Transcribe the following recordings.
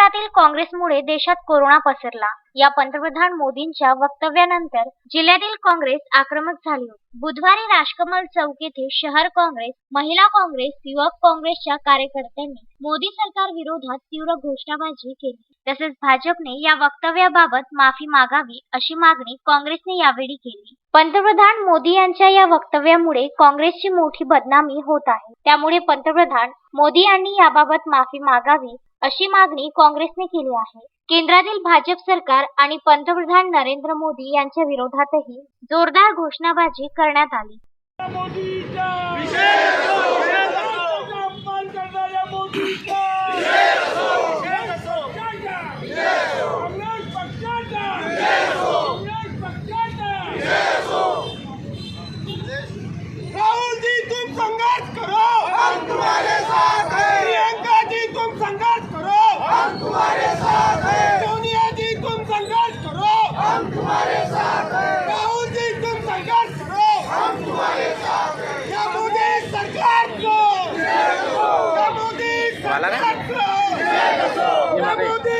महाराष्ट्रातील काँग्रेसमुळे देशात कोरोना पसरला. या पंतप्रधान मोदींच्या वक्तव्यानंतर जिल्ह्यातील काँग्रेस आक्रमक झाली होती. बुधवारी राजकमल चौक येथे शहर काँग्रेस महिला काँग्रेस युवक काँग्रेसच्या कार्यकर्त्यांनी मोदी सरकार विरोधात तीव्र घोषणाबाजी केली. तसेच भाजपने या वक्तव्याबाबत माफी मागावी अशी मागणी काँग्रेसने यावेळी केली. पंतप्रधान मोदी यांच्या या वक्तव्यामुळे काँग्रेसची मोठी बदनामी होत आहे. त्यामुळे पंतप्रधान मोदी यांनी याबाबत माफी मागावी अशी मागणी काँग्रेसने केली आहे. केंद्रातील भाजप सरकार आणि पंतप्रधान नरेंद्र मोदी यांच्या विरोधातही जोरदार घोषणाबाजी करण्यात आली मोदीचा देशाचा अपमान करणाऱ्या मोदीचा काँग्रेस पक्षाचा काँग्रेस पक्षाचा राहुल जी तुम संघर्ष करो हम तुम्हारे साथ हैं प्रियंका जी तुम संघर्ष करो हम तुम्हारे साथ हैं सोनिया जी तुम संघर्ष करो हम तुम्हारे साथ हैं राहुल जी तुम संघर्ष करो हम तुम्हारे साथ हैं या मोदी सरकार को या मोदी सरकार को या मोदी सरकार को महाराष्ट्राचा या मोदीचा करायचं काय या मोदीचा करायचं काय मोदी हटाओ मोदी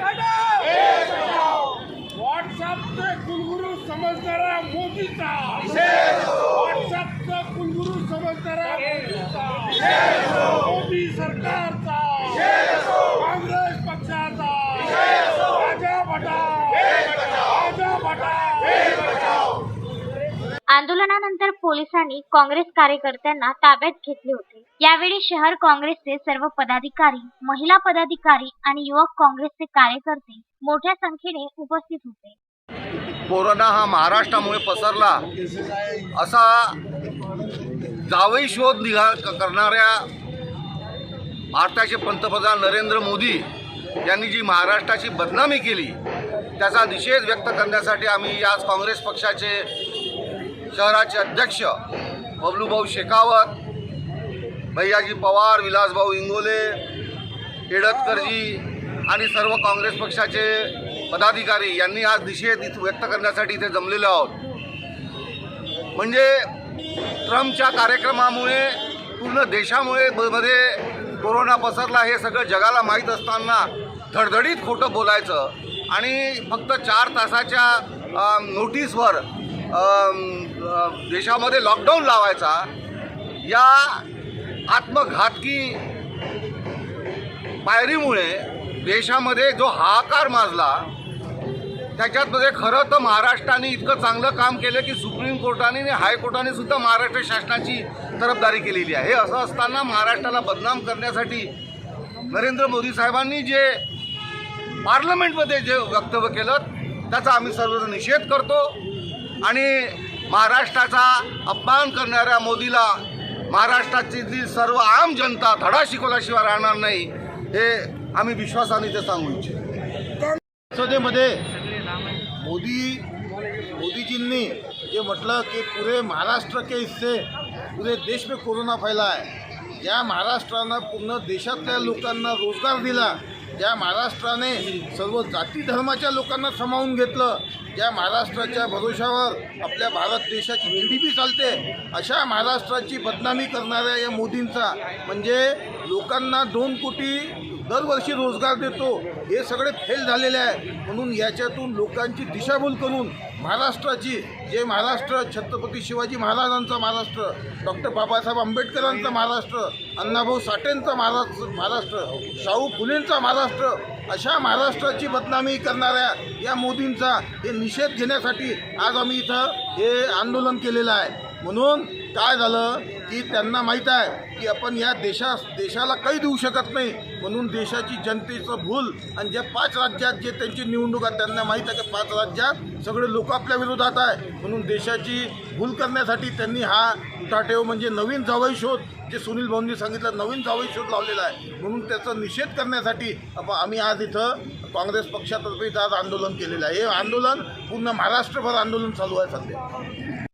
हटाओ व्हॉट्सअपचे कुलगुरू समजणारा मोदीचा व्हॉट्सअपचं कुलगुरू समजणारा मोदीचा मोदी सरकारचा काँग्रेस पक्षाचा भाजप हटाओ भाजप हटाओ आंदोलनानंतर पोलिसांनी काँग्रेस कार्यकर्त्यांना ताब्यात घेतले होते. यावेळी शहर काँग्रेसचे सर्व पदाधिकारी महिला पदाधिकारी आणि युवक काँग्रेसचे कार्यकर्ते मोठ्या संख्येने उपस्थित होते. कोरोना हा महाराष्ट्रामुळे पसरला. असा जावई शोध निघा करणाऱ्या भारताचे पंतप्रधान नरेंद्र मोदी यांनी जी महाराष्ट्राची बदनामी केली त्याचा निषेध व्यक्त करण्यासाठी आम्ही आज काँग्रेस पक्षाचे शहराचे अध्यक्ष बबलूभाऊ शेखावत भैयाजी पवार विलासभाऊ इंगोले एडतकरजी आणि सर्व काँग्रेस पक्षाचे पदाधिकारी यांनी आज निषेध इथं व्यक्त करण्यासाठी इथे जमलेले आहोत. म्हणजे ट्रम्पच्या कार्यक्रमामुळे पूर्ण देशामुळे मध्ये कोरोना पसरला हे सगळं जगाला माहीत असताना धडधडीत खोटं बोलायचं आणि फक्त चार तासाच्या नोटीसवर देशामध्ये लॉकडाऊन लावायचा या आत्मघातकी पायरीमुळे देशामध्ये जो हाहाकार माजला त्याच्यातमध्ये खरं तर महाराष्ट्राने इतकं चांगलं काम केलं की सुप्रीम कोर्टाने आणि हायकोर्टाने सुद्धा महाराष्ट्र शासनाची तरफदारी केलेली आहे. हे असं असताना महाराष्ट्राला बदनाम करण्यासाठी नरेंद्र मोदी साहेबांनी जे पार्लमेंटमध्ये जे वक्तव्य केलं त्याचा आम्ही सर्वजण निषेध करतो. आणि महाराष्ट्राचा अपमान करणाऱ्या मोदीला महाराष्ट्राची सर्व आम जनता धडा शिकवल्याशिवाय राहणार नाही हे आम्ही विश्वासाने ते सांगू इच्छितो. संसदेमध्ये मोदी मोदीजींनी जे म्हटलं की पुरे महाराष्ट्र के हिस्से पुरे देश में कोरोना फैला आहे ज्या महाराष्ट्रानं पूर्ण देशातल्या लोकांना रोजगार दिला. ज्या महाराष्ट्राने सर्व जाती धर्माच्या लोकांना सामावून घेतलं ज्या महाराष्ट्राच्या भरोशावर आपल्या भारत देशाची जी डी पी चालते अशा महाराष्ट्राची बदनामी करणाऱ्या या मोदींचा म्हणजे लोकांना दोन कोटी दरवर्षी रोजगार देतो. हे सगळे फेल झालेले आहे. म्हणून याच्यातून लोकांची दिशाभूल करून महाराष्ट्राची जे महाराष्ट्र छत्रपती शिवाजी महाराजांचा महाराष्ट्र डॉक्टर बाबासाहेब आंबेडकरांचा महाराष्ट्र अण्णाभाऊ साठेंचा महाराष्ट्र महाराष्ट्र शाहू फुलेंचा महाराष्ट्र अशा महाराष्ट्राची बदनामी करणाऱ्या या मोदींचा हे निषेध घेण्यासाठी आज आम्ही इथं हे आंदोलन केलेलं आहे. म्हणून काय झालं की त्यांना माहीत आहे की आपण या देशा देशाला काही देऊ शकत नाही. म्हणून देशाची जनतेचं भूल आणि ज्या पाच राज्यात जे त्यांची निवडणूक आहे त्यांना माहीत आहे की पाच राज्यात सगळे लोक आपल्या विरोधात आहे. म्हणून देशाची भूल करण्यासाठी त्यांनी हा उठाठेव म्हणजे नवीन जावई शोध जे सुनील भाऊंनी सांगितलं नवीन जावई शोध लावलेला आहे. म्हणून त्याचा निषेध करण्यासाठी आप- आम्ही आज इथं काँग्रेस पक्षातर्फे इथं आज आंदोलन केलेलं आहे. हे आंदोलन पूर्ण महाराष्ट्रभर आंदोलन चालू आहे सध्या.